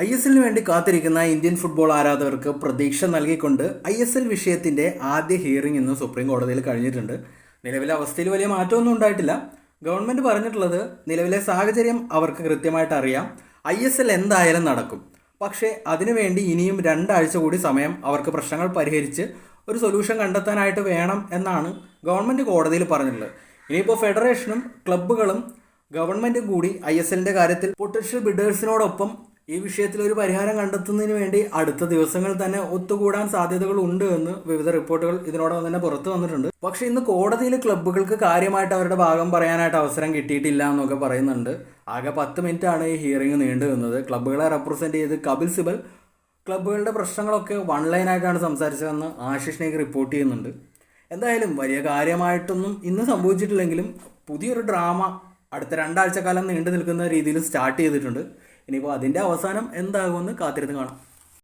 I S എല്ലിന് വേണ്ടി കാത്തിരിക്കുന്ന ഇന്ത്യൻ ഫുട്ബോൾ ആരാധകർക്ക് പ്രതീക്ഷ നൽകിക്കൊണ്ട് ഐ എസ് എൽ വിഷയത്തിന്റെ ആദ്യ ഹിയറിംഗ് ഇന്ന് സുപ്രീം കോടതിയിൽ കഴിഞ്ഞിട്ടുണ്ട്. നിലവിലെ അവസ്ഥയിൽ വലിയ മാറ്റമൊന്നും ഉണ്ടായിട്ടില്ല. ഗവൺമെന്റ് പറഞ്ഞിട്ടുള്ളത് നിലവിലെ സാഹചര്യം അവർക്ക് കൃത്യമായിട്ട് അറിയാം. ഐ എസ് എൽ എന്തായാലും നടക്കും. പക്ഷേ അതിനുവേണ്ടി ഇനിയും രണ്ടാഴ്ച കൂടി സമയം അവർക്ക് പ്രശ്നങ്ങൾ പരിഹരിച്ച് ഒരു സൊല്യൂഷൻ കണ്ടെത്താനായിട്ട് വേണം എന്നാണ് ഗവൺമെന്റ് കോടതിയിൽ പറഞ്ഞിട്ടുള്ളത്. ഇനിയിപ്പോൾ ഫെഡറേഷനും ക്ലബ്ബുകളും ഗവൺമെന്റും കൂടി ഐ എസ് എല്ലിന്റെ കാര്യത്തിൽ പൊട്ടൻഷ്യൽ ബിഡേഴ്സിനോടൊപ്പം ഈ വിഷയത്തിൽ ഒരു പരിഹാരം കണ്ടെത്തുന്നതിന് വേണ്ടി അടുത്ത ദിവസങ്ങളിൽ തന്നെ ഒത്തുകൂടാൻ സാധ്യതകൾ ഉണ്ട് എന്ന് വിവിധ റിപ്പോർട്ടുകൾ ഇതിനോടൊപ്പം തന്നെ പുറത്തു വന്നിട്ടുണ്ട്. പക്ഷേ ഇന്ന് കോടതിയിൽ ക്ലബ്ബുകൾക്ക് കാര്യമായിട്ട് അവരുടെ ഭാഗം പറയാനായിട്ട് അവസരം കിട്ടിയിട്ടില്ല എന്നൊക്കെ പറയുന്നുണ്ട്. ആകെ പത്ത് മിനിറ്റ് ആണ് ഈ ഹിയറിംഗ് നീണ്ടു നിന്നത്. ക്ലബ്ബുകളെ റെപ്രസെന്റ് ചെയ്ത് കപിൽ സിബൽ ക്ലബ്ബുകളുടെ പ്രശ്നങ്ങളൊക്കെ വൺ ലൈനായിട്ടാണ് സംസാരിച്ചതെന്ന് ആശിഷ് നേക്ക് റിപ്പോർട്ട് ചെയ്യുന്നുണ്ട്. എന്തായാലും വലിയ കാര്യമായിട്ടൊന്നും ഇന്ന് സംഭവിച്ചിട്ടില്ലെങ്കിലും പുതിയൊരു ഡ്രാമ അടുത്ത രണ്ടാഴ്ച കാലം നീണ്ടു നിൽക്കുന്ന രീതിയിൽ സ്റ്റാർട്ട് ചെയ്തിട്ടുണ്ട്. ഇനിയിപ്പോൾ അതിന്റെ അവസാനം എന്താകുമെന്ന് കാത്തിരുന്ന് കാണാം.